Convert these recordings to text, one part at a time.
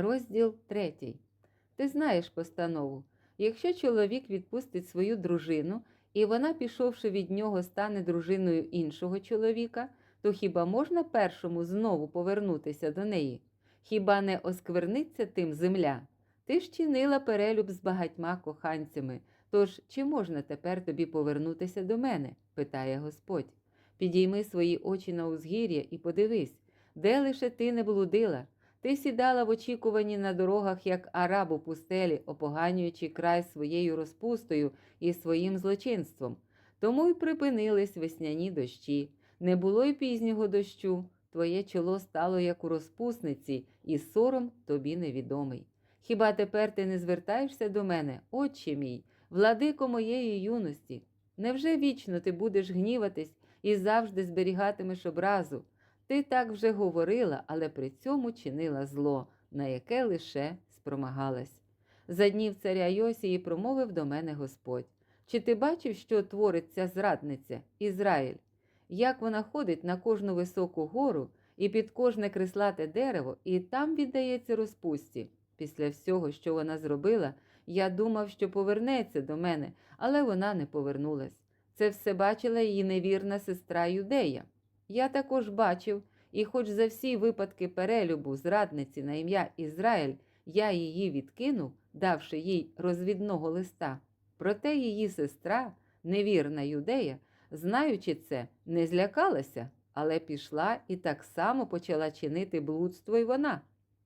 Розділ третій. Ти знаєш постанову. Якщо чоловік відпустить свою дружину, і вона, пішовши від нього, стане дружиною іншого чоловіка, то хіба можна першому знову повернутися до неї? Хіба не оскверниться тим земля? Ти ж чинила перелюб з багатьма коханцями, тож чи можна тепер тобі повернутися до мене? питає Господь. Підійми свої очі на узгір'я і подивись, де лише ти не блудила. Ти сідала в очікуванні на дорогах, як араб у пустелі, опоганюючи край своєю розпустою і своїм злочинством. Тому й припинились весняні дощі. Не було й пізнього дощу. Твоє чоло стало як у розпусниці, і сором тобі невідомий. Хіба тепер ти не звертаєшся до мене, отче мій, владико моєї юності? Невже вічно ти будеш гніватись і завжди зберігатимеш образу? Ти так вже говорила, але при цьому чинила зло, на яке лише спромагалась. За днів царя Йосії промовив до мене Господь. Чи ти бачив, що творить ця зрадниця, Ізраїль? Як вона ходить на кожну високу гору і під кожне крислате дерево, і там віддається розпусті. Після всього, що вона зробила, я думав, що повернеться до мене, але вона не повернулась. Це все бачила її невірна сестра Юдея. Я також бачив, і хоч за всі випадки перелюбу зрадниці на ім'я Ізраїль я її відкинув, давши їй розвідного листа. Проте її сестра, невірна юдея, знаючи це, не злякалася, але пішла і так само почала чинити блудство й вона.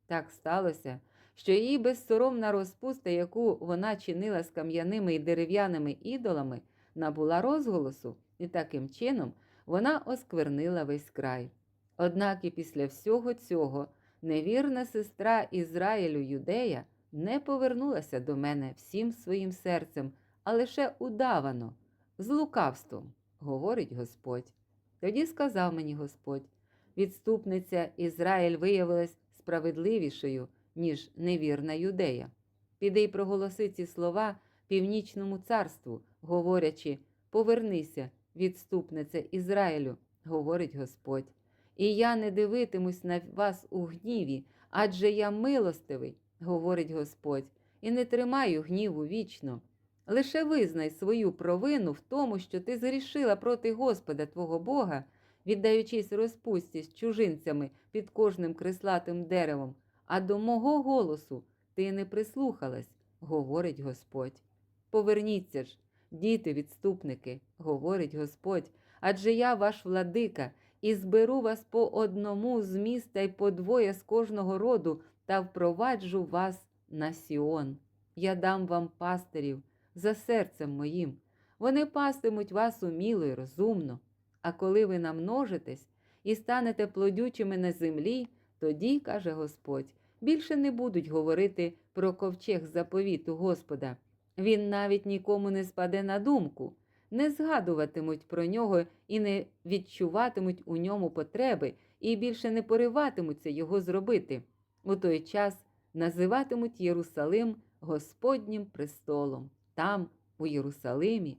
Так сталося, що її безсоромна розпуста, яку вона чинила з кам'яними і дерев'яними ідолами, набула розголосу, і таким чином вона осквернила весь край. Однак і після всього цього невірна сестра Ізраїлю Юдея не повернулася до мене всім своїм серцем, а лише удавано, з лукавством, говорить Господь. Тоді сказав мені Господь: відступниця Ізраїль виявилась справедливішою, ніж невірна юдея. Піди й проголоси ці слова північному царству, говорячи: Повернися, відступниця Ізраїлю, говорить Господь. І я не дивитимусь на вас у гніві, адже я милостивий, говорить Господь, і не тримаю гніву вічно. Лише визнай свою провину в тому, що ти згрішила проти Господа твого Бога, віддаючись розпусті з чужинцями під кожним крислатим деревом, а до мого голосу ти не прислухалась, говорить Господь. Поверніться ж, діти відступники, говорить Господь, адже я ваш владика, і зберу вас по одному з міста й по двоє з кожного роду та впроваджу вас на Сіон. Я дам вам пастирів за серцем моїм. Вони пастимуть вас уміло й розумно. А коли ви намножитесь і станете плодючими на землі, тоді, каже Господь, більше не будуть говорити про ковчег заповіту Господа. Він навіть нікому не спаде на думку, не згадуватимуть про нього і не відчуватимуть у ньому потреби, і більше не пориватимуться його зробити. У той час називатимуть Єрусалим Господнім престолом. Там, у Єрусалимі,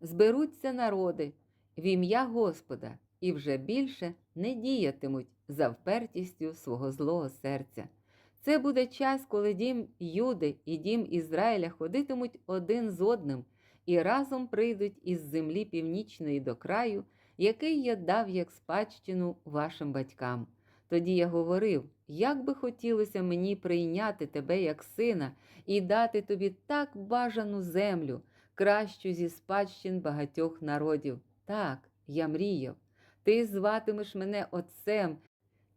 зберуться народи в ім'я Господа і вже більше не діятимуть за впертістю свого злого серця. Це буде час, коли дім Юди і дім Ізраїля ходитимуть один з одним і разом прийдуть із землі північної до краю, який я дав як спадщину вашим батькам. Тоді я говорив, як би хотілося мені прийняти тебе як сина і дати тобі так бажану землю, кращу зі спадщин багатьох народів. Так, я мріяв. Ти зватимеш мене Отцем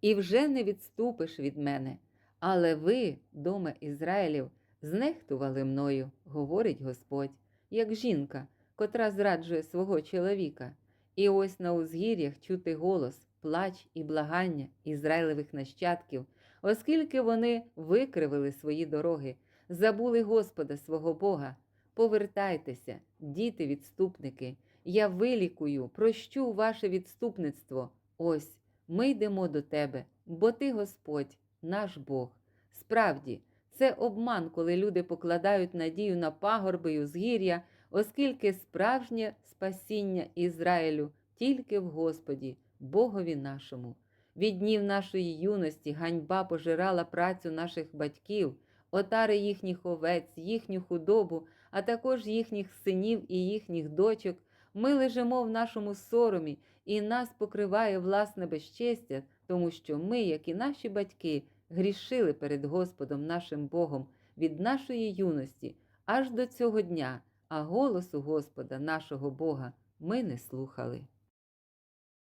і вже не відступиш від мене. Але ви, дома Ізраїлів, знехтували мною, говорить Господь, як жінка, котра зраджує свого чоловіка. І ось на узгір'ях чути голос, плач і благання Ізраїлевих нащадків, оскільки вони викривили свої дороги, забули Господа свого Бога. Повертайтеся, діти відступники, я вилікую, прощу ваше відступництво. Ось ми йдемо до тебе, бо ти Господь, наш Бог. Справді, це обман, коли люди покладають надію на пагорби й узгір'я, оскільки справжнє спасіння Ізраїлю тільки в Господі, Богові нашому. Від днів нашої юності ганьба пожирала працю наших батьків, отари їхніх овець, їхню худобу, а також їхніх синів і їхніх дочок. Ми лежимо в нашому соромі, і нас покриває власне безчестя, тому що ми, як і наші батьки, грішили перед Господом нашим Богом від нашої юності аж до цього дня, а голосу Господа нашого Бога ми не слухали.